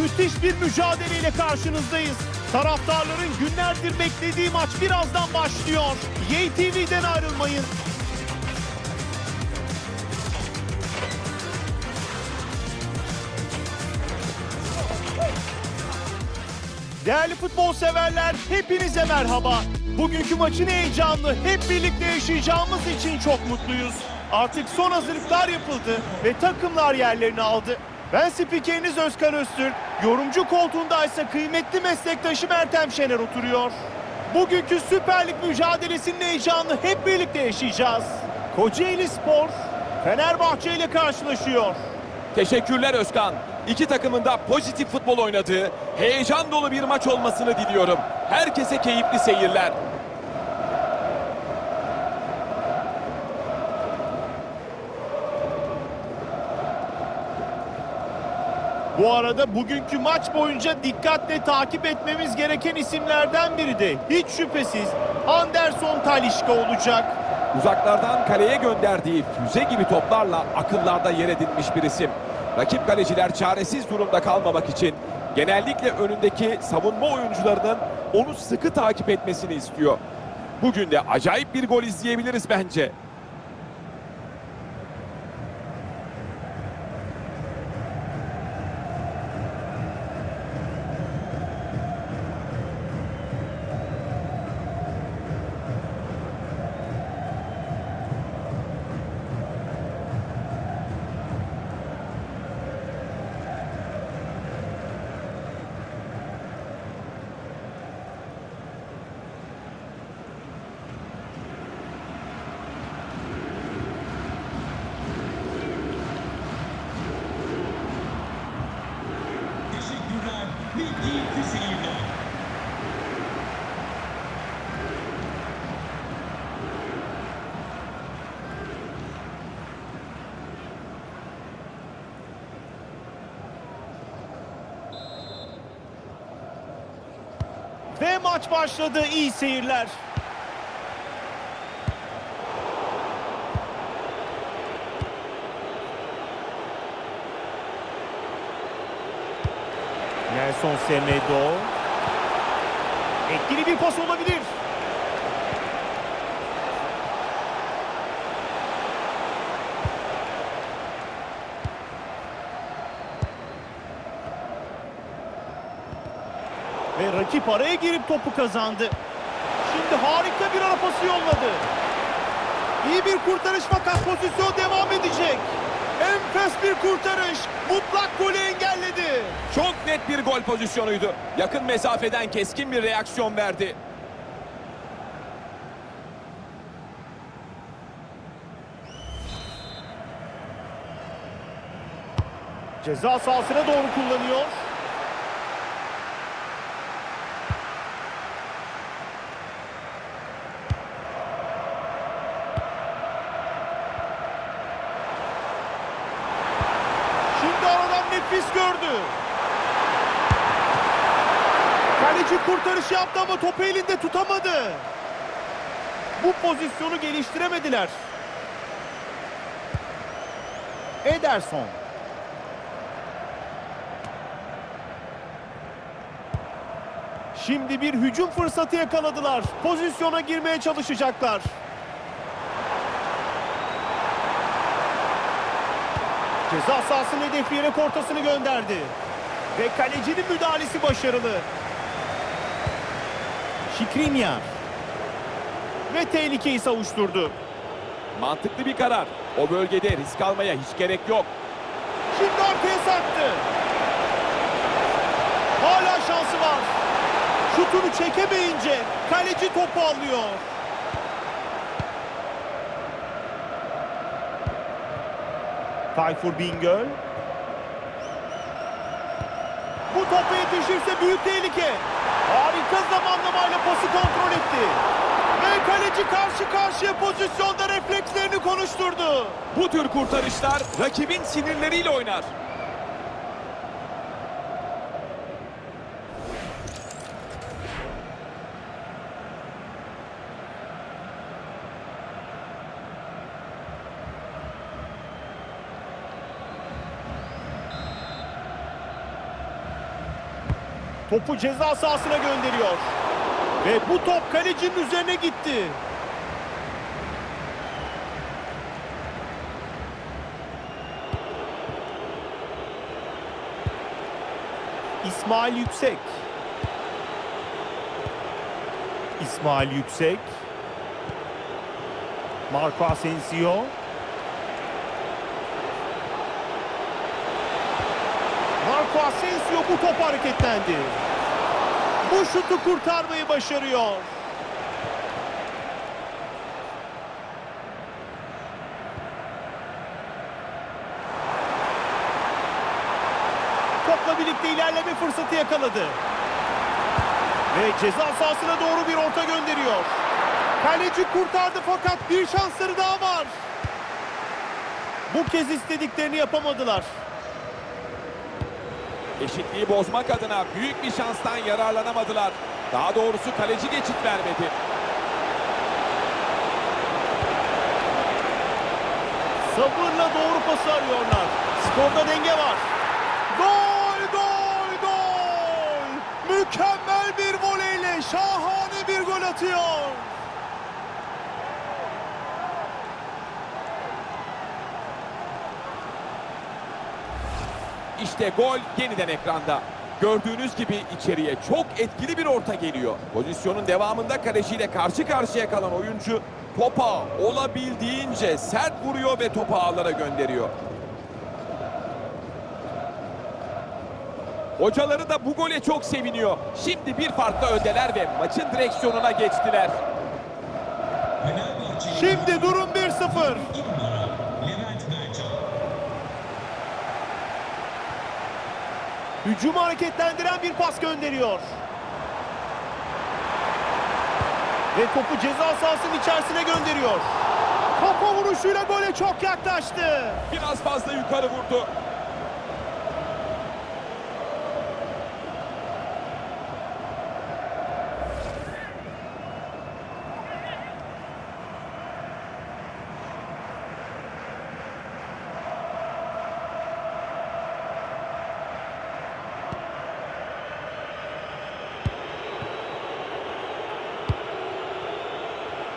Müthiş bir mücadeleyle karşınızdayız. Taraftarların günlerdir beklediği maç birazdan başlıyor. YTV'den ayrılmayın. Değerli futbol severler, hepinize merhaba. Bugünkü maçın heyecanlı, hep birlikte yaşayacağımız için çok mutluyuz. Artık son hazırlıklar yapıldı ve takımlar yerlerini aldı. Ben spikeriniz Özkan Öztürk, yorumcu koltuğunda ise kıymetli meslektaşım Ertem Şener oturuyor. Bugünkü Süper Lig mücadelesinin heyecanını hep birlikte yaşayacağız. Kocaeli Spor, Fenerbahçe ile karşılaşıyor. Teşekkürler Özkan. İki takımın da pozitif futbol oynadığı, heyecan dolu bir maç olmasını diliyorum. Herkese keyifli seyirler. Bu arada bugünkü maç boyunca dikkatle takip etmemiz gereken isimlerden biri de hiç şüphesiz Anderson Talişka olacak. Uzaklardan kaleye gönderdiği füze gibi toplarla akıllarda yer edinmiş bir isim. Rakip kaleciler çaresiz durumda kalmamak için genellikle önündeki savunma oyuncularının onu sıkı takip etmesini istiyor. Bugün de acayip bir gol izleyebiliriz bence. Teşekkürler ve keyifli seyirler. Ve maç başladı. İyi seyirler. Nelson Semedo. Etkili bir pas olabilir. Ve rakip araya girip topu kazandı. Şimdi harika bir ara pası yolladı. İyi bir kurtarış fakat pozisyon devam edecek. Enfes bir kurtarış. Mutlak golü engelledi. Çok net bir gol pozisyonuydu. Yakın mesafeden keskin bir reaksiyon verdi. Ceza sahasına doğru kullanıyor. Şimdi aradan nefis gördü. Kaleci kurtarış yaptı ama topu elinde tutamadı. Bu pozisyonu geliştiremediler. Ederson. Şimdi bir hücum fırsatı yakaladılar. Pozisyona girmeye çalışacaklar. Ceza sahasının hedefleyerek ortasını gönderdi. Ve kalecinin müdahalesi başarılı. Şikrinyar. Ve tehlikeyi savuşturdu. Mantıklı bir karar. O bölgede risk almaya hiç gerek yok. Şimdi arkaya sarktı. Hala şansı var. Şutunu çekemeyince kaleci topu alıyor. Tayfur Bingöl. Bu topa yetişirse büyük tehlike. Harika zamanlamayla pası kontrol etti. Ve kaleci karşı karşıya pozisyonda reflekslerini konuşturdu. Bu tür kurtarışlar rakibin sinirleriyle oynar. Topu ceza sahasına gönderiyor. Ve bu top kalecinin üzerine gitti. İsmail Yüksek. İsmail Yüksek. Marco Asensio. Marco Asensio bu top hareketlendi. Bu şutu kurtarmayı başarıyor. Topla birlikte ilerleme fırsatı yakaladı. Ve ceza sahasına doğru bir orta gönderiyor. Kaleci kurtardı fakat bir şansları daha var. Bu kez istediklerini yapamadılar. Eşitliği bozmak adına büyük bir şanstan yararlanamadılar. Daha doğrusu kaleci geçit vermedi. Sabırla doğru pası arıyorlar. Skorda denge var. Gol, gol, gol! Mükemmel bir voleyle şahane bir gol atıyor. İşte gol yeniden ekranda. Gördüğünüz gibi içeriye çok etkili bir orta geliyor. Pozisyonun devamında kaleciyle karşı karşıya kalan oyuncu topa olabildiğince sert vuruyor ve topu ağlara gönderiyor. Hocaları da bu gole çok seviniyor. Şimdi bir farkla öndeler ve maçın direksiyonuna geçtiler. Şimdi durum 1-0. ilk numara Levent Mercan. Hücumu hareketlendiren bir pas gönderiyor. Ve topu ceza sahasının içerisine gönderiyor. Kafa vuruşuyla gole çok yaklaştı. Biraz fazla yukarı vurdu.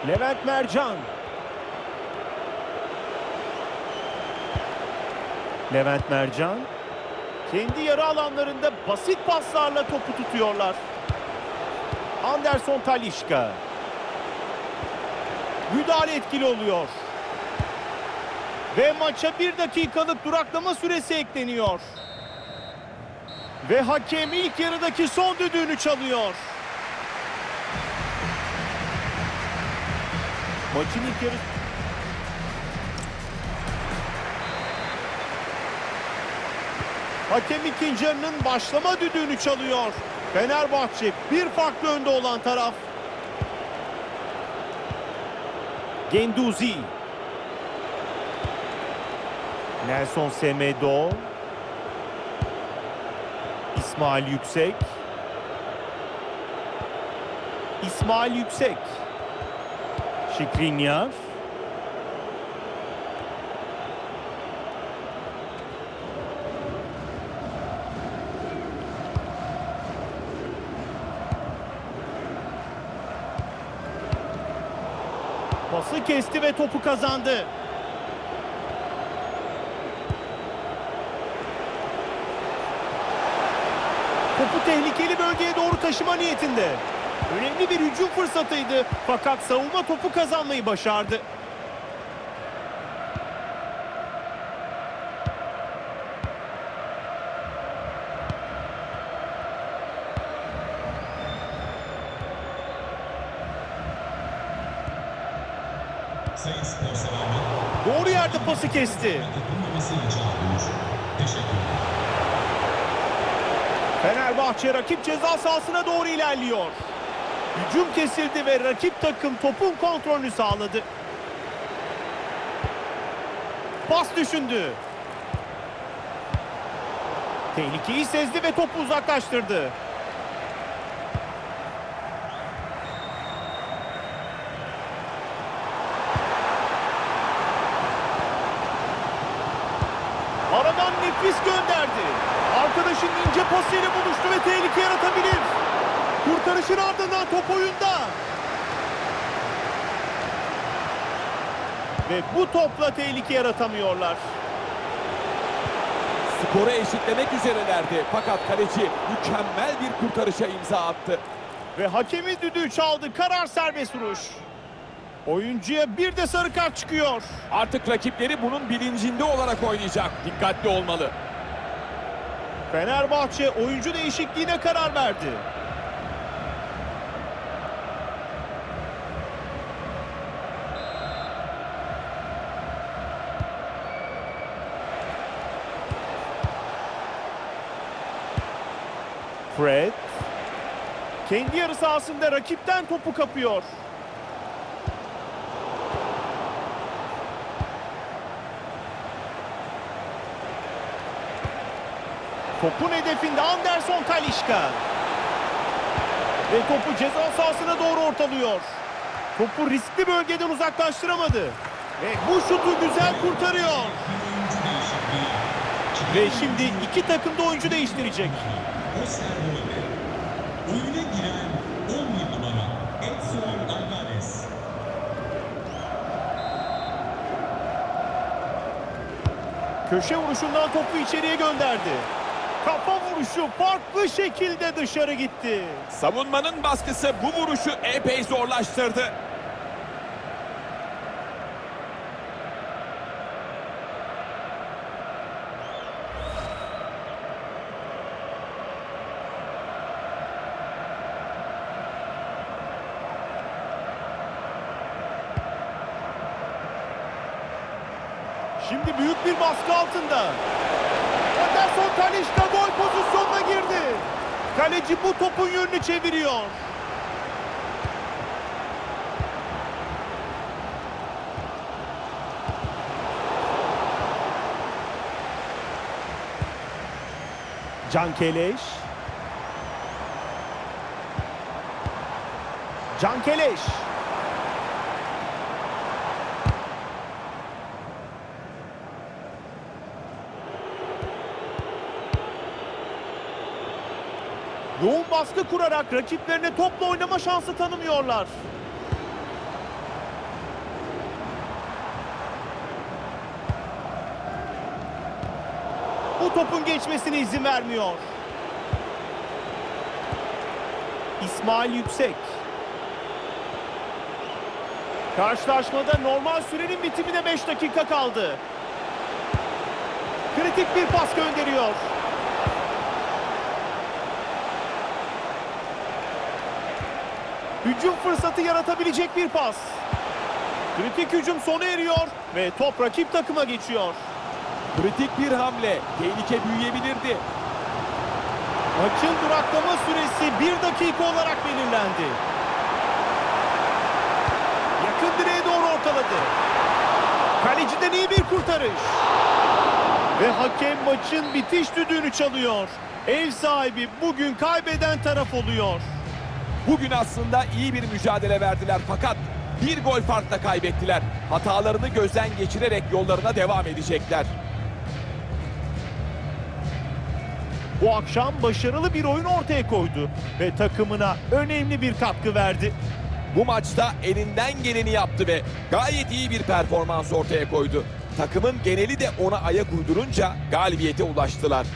Levent Mercan. Levent Mercan. Kendi yarı alanlarında basit paslarla topu tutuyorlar. Anderson Talişka. Müdahale etkili oluyor. Ve maça bir dakikalık duraklama süresi ekleniyor. Ve hakem ilk yarıdaki son düdüğünü çalıyor. Maçın ilk yarı... Hakem ikinci yarının başlama düdüğünü çalıyor. Fenerbahçe bir farklı önde olan taraf. Genduzi. Nelson Semedo. İsmail Yüksek. İsmail Yüksek. Şikrinyar. Pası kesti ve topu kazandı. Topu tehlikeli bölgeye doğru taşıma niyetinde. Önemli bir hücum fırsatıydı fakat savunma topu kazanmayı başardı. Doğru yerde pası kesti. Fenerbahçe rakip ceza sahasına doğru ilerliyor. Hücum kesildi ve rakip takım topun kontrolünü sağladı. Pas düşündü. Tehlikeyi sezdi ve topu uzaklaştırdı. Aradan nefis gönderdi. Arkadaşın ince pasıyla buluştu ve tehlike yaratabiliyor. Kurtarışın ardından top oyunda. Ve bu topla tehlike yaratamıyorlar. Skoru eşitlemek üzerelerdi. Fakat kaleci mükemmel bir kurtarışa imza attı. Ve hakemin düdüğü çaldı. Karar serbest vuruş. Oyuncuya bir de sarı kart çıkıyor. Artık rakipleri bunun bilincinde olarak oynayacak. Dikkatli olmalı. Fenerbahçe oyuncu değişikliğine karar verdi. Fred kendi yarı sahasında rakipten topu kapıyor. Topun hedefinde Anderson Kalişka. Ve topu ceza sahasına doğru ortalıyor. Topu riskli bölgeden uzaklaştıramadı. Ve bu şutu güzel kurtarıyor. Ve şimdi iki takım da oyuncu değiştirecek. Osterwolde. Oyuna giren 11 numara Edson Alvarez. Köşe vuruşundan topu içeriye gönderdi. Kafa vuruşu farklı şekilde dışarı gitti. Savunmanın baskısı bu vuruşu epey zorlaştırdı. Şimdi büyük bir baskı altında. Anderson Talişka gol pozisyonuna girdi. Kaleci bu topun yönünü çeviriyor. Can Keleş. Can Keleş. Yoğun baskı kurarak rakiplerine topla oynama şansı tanımıyorlar. Bu topun geçmesine izin vermiyor. İsmail Yüksek. Karşılaşmada normal sürenin bitimine 5 dakika kaldı. Kritik bir pas gönderiyor. Hücum fırsatı yaratabilecek bir pas. Kritik hücum sona eriyor ve top rakip takıma geçiyor. Kritik bir hamle. Tehlike büyüyebilirdi. Maçın duraklama süresi bir dakika olarak belirlendi. Yakın direğe doğru ortaladı. Kaleciden iyi bir kurtarış. Ve hakem maçın bitiş düdüğünü çalıyor. Ev sahibi bugün kaybeden taraf oluyor. Bugün aslında iyi bir mücadele verdiler fakat bir gol farkla kaybettiler. Hatalarını gözden geçirerek yollarına devam edecekler. Bu akşam başarılı bir oyun ortaya koydu ve takımına önemli bir katkı verdi. Bu maçta elinden geleni yaptı ve gayet iyi bir performans ortaya koydu. Takımın geneli de ona ayak uydurunca galibiyete ulaştılar.